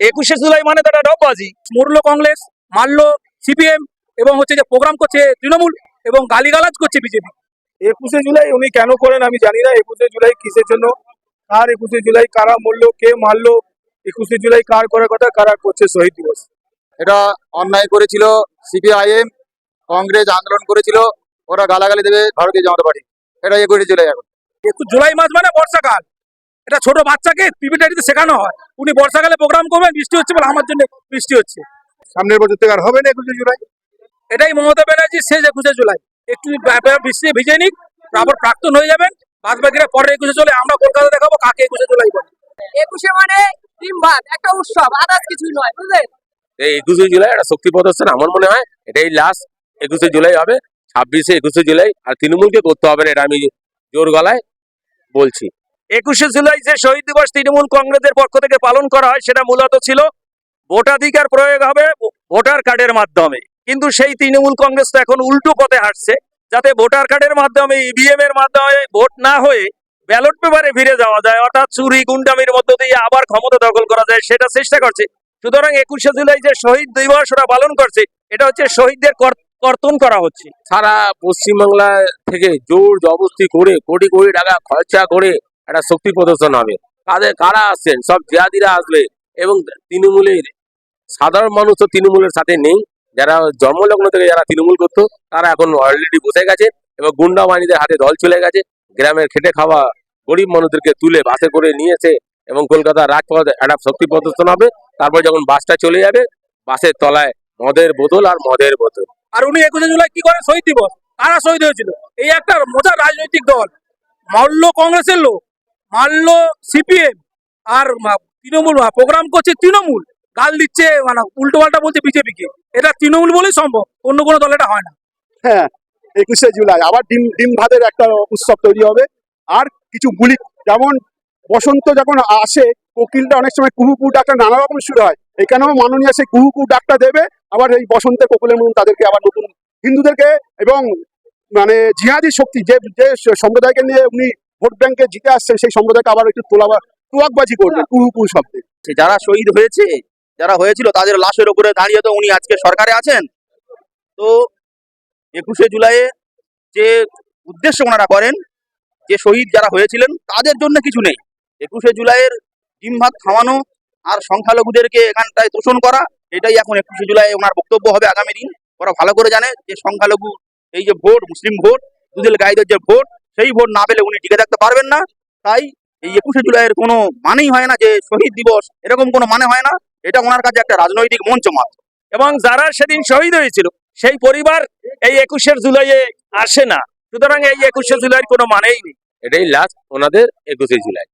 একুশে জুলাই মানে তো একটা ডববাজি মরলো কংগ্রেস মারলো সিপিএম এবং হচ্ছে যে প্রোগ্রাম করছে তৃণমূল এবং গালিগালাজ করছে বিজেপি। একুশে জুলাই উনি কেন করেন আমি জানি না। একুশে জুলাই কিসের জন্য? আর একুশে জুলাই? কারা মরলো? কে মারলো? একুশে জুলাই কার করার কথা? কারা করছে শহীদ দিবস? এটা অন্যায় করেছিল সিপিআইএম কংগ্রেস আন্দোলন করেছিল ওরা গালাগালি দেবে ভারতীয় জনতা পার্টি। এটা একুশে জুলাই এখন। একুশ জুলাই মাস মানে বর্ষাকাল। এটা ছোট বাচ্চাকে পিপিটারিতে শেখানো হয়। উনি বর্ষাকালে প্রোগ্রাম করবেন বৃষ্টি হচ্ছে বলে আমার জন্য বৃষ্টি হচ্ছে। সামনের বছর থেকে আর হবে না একুশে জুলাই? এটাই মমতা ব্যানার্জি শেষ একুশে জুলাই। একটু বৃষ্টি ভিজে নিক তারপর প্রাক্তন হয়ে যাবেন। বাদ বাকিরা পরের একুশে জুলাই আমরা কলকাতা দেখাবো কাকে একুশে জুলাই বলে। একুশে মানে ভাত একটা উৎসব আদার্স কিছুই নয় বুঝলেন? এই একুশে জুলাই একটা শক্তি প্রদর্শন আমার মনে হয় এটাই লাস্ট একুশে জুলাই হবে ছাব্বিশে একুশে জুলাই আর তৃণমূলকে করতে হবে না এটা আমি জোর গলায় বলছি। একুশে জুলাই যে শহীদ দিবস তৃণমূল কংগ্রেসের পক্ষ থেকে পালন করা হয়, সেটা মূলত ছিল ভোটাধিকার প্রয়োগ হবে ভোটার কার্ডের মাধ্যমে। কিন্তু সেই তৃণমূল কংগ্রেস তো এখন উল্টো পথে হাঁটছে, যাতে ভোটার কার্ডের মাধ্যমে ইভিএম এর মাধ্যমে ভোট না হয়ে ব্যালট পেপারে ফিরে যাওয়া যায়, অর্থাৎ চুরি, গুন্ডামির মধ্য দিয়ে আবার ক্ষমতা দখল করা যায়, সেটা চেষ্টা করছে। সুতরাং একুশে জুলাই যে শহীদ দিবস ওরা পালন করছে, এটা হচ্ছে শহীদদের কর- কর্তন করা হচ্ছে। সারা পশ্চিমবাংলা থেকে জোর জবস্তি করে, কোটি কোটি টাকা খরচা করে একটা শক্তি প্রদর্শন হবে। কাদের, কারা আসছেন? সব জিয়াদিরা আসবে এবং তৃণমূলের সাধারণ মানুষ তো তৃণমূলের সাথে নেই। যারা জন্মলগ্ন থেকে যারা তৃণমূল করতো, তারা এখন অলরেডি বসে গেছে এবং গুন্ডা বাহিনীদের হাতে দল চলে গেছে। গ্রামের খেটে খাওয়া গরিব মানুষদেরকে তুলে বাসে করে নিয়েছে এবং কলকাতার রাজপথ একটা শক্তি প্রদর্শন হবে। তারপর যখন বাসটা চলে যাবে বাসের তলায় মদের বোতল আর মদের বোতল। আর উনি একুশে জুলাই কি করে? শহীদ দিবস। কারা শহীদ হয়েছিল? এই একটা মজার রাজনৈতিক দল। মারল কংগ্রেসের লোক। মারল সিপিএম আর তৃণমূল প্রোগ্রাম করছে তৃণমূল। গাল দিচ্ছে মানে উল্টো পাল্টা বলছে বিজেপিকে এটা তৃণমূল বলেই সম্ভব, অন্য কোনো দল এটা হয় না। হ্যাঁ একুশে জুলাই, আবার ডিম ডিম ভাতের একটা উৎসব তৈরি হবে। আর কিছু গুলি যেমন বসন্ত যখন আসে, কোকিলটা অনেক সময় কুহু কুহু ডাকটা নানা রকম শুরু হয়। এখানেও মাননীয় সেই কুহু কুহু ডাকটা দেবে, আবার এই বসন্তের কোকিলের মতন তাদেরকে আবার নতুন হিন্দুদেরকে এবং মানে জিহাদি শক্তি, যে যে সম্প্রদায়কে নিয়ে উনি ভোট ব্যাংকে জিতে আসছেন সেই সম্প্রদায়কে আবার একটু তোলা তোয়াকবাজি করবে কুহু কুহু শব্দে। যারা শহীদ হয়েছে যারা হয়েছিল তাদের লাশের উপরে দাঁড়িয়ে তো উনি আজকে সরকারে আছেন। তো একুশে জুলাইয়ে যে উদ্দেশ্য ওনারা করেন যে শহীদ যারা হয়েছিলেন তাদের জন্য কিছু নেই। একুশে জুলাইয়ের ডিম ভাত খাওয়ানো আর সংখ্যালঘুদেরকে এখানটায় তোষণ করা এটাই এখন একুশে জুলাই ওনার বক্তব্য হবে আগামী দিন। ওরা ভালো করে জানে যে সংখ্যালঘু এই যে ভোট মুসলিম ভোট দুদিল গাইদের যে ভোট সেই ভোট না পেলে উনি টিকে থাকতে পারবেন না। তাই এই একুশে জুলাইয়ের কোনো মানেই হয় না যে শহীদ দিবস, এরকম কোনো মানে হয় না। এটা ওনার কাছে একটা রাজনৈতিক মঞ্চ মাত্র। এবং যারা সেদিন শহীদ হয়েছিল, সেই পরিবার এই একুশের জুলাইয়ে আসে না। সুতরাং এই একুশে জুলাইয়ের কোনো মানেই নেই। এটাই লাস্ট ওনাদের একুশে জুলাই।